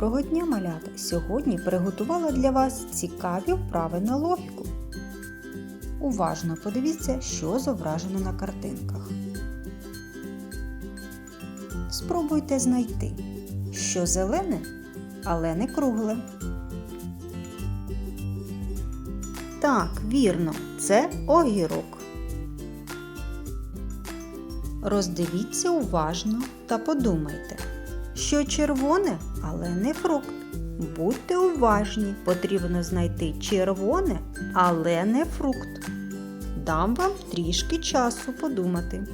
Доброго дня, малята! Сьогодні приготувала для вас цікаві вправи на логіку. Уважно подивіться, що зображено на картинках. Спробуйте знайти, що зелене, але не кругле. Так, вірно, це огірок. Роздивіться уважно та подумайте, що червоне, але не фрукт. Будьте уважні, потрібно знайти червоне, але не фрукт. Дам вам трішки часу подумати.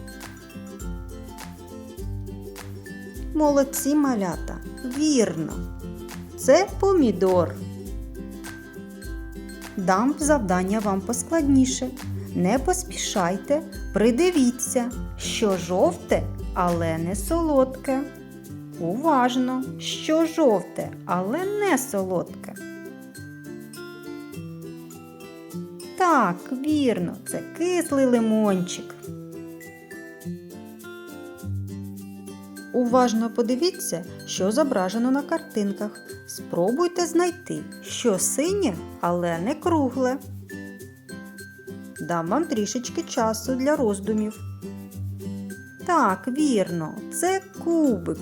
Молодці малята, вірно. Це помідор. Дам завдання вам поскладніше. Не поспішайте, придивіться, що жовте, але не солодке. Уважно, що жовте, але не солодке. Так, вірно, це кислий лимончик. Уважно подивіться, що зображено на картинках. Спробуйте знайти, що синє, але не кругле. Дам вам трішечки часу для роздумів. Так, вірно, це кубик.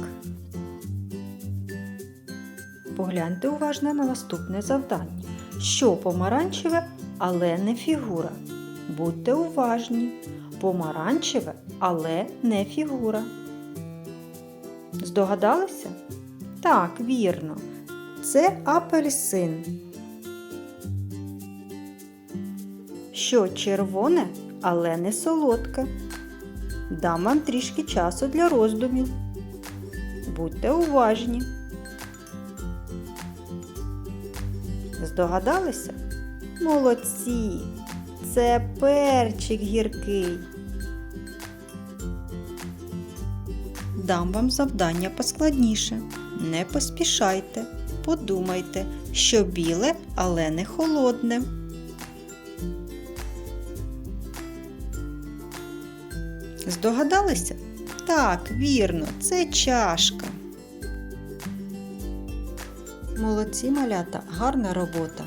Погляньте уважно на наступне завдання. Що помаранчеве, але не фігура. Будьте уважні. Помаранчеве, але не фігура. Здогадалися? Так, вірно. Це апельсин. Що червоне, але не солодке. Дам вам трішки часу для роздумів. Будьте уважні. Здогадалися? Молодці! Це перчик гіркий. Дам вам завдання поскладніше. Не поспішайте, подумайте, що біле, але не холодне. Здогадалися? Так, вірно, це чашка. Молодці малята, гарна робота.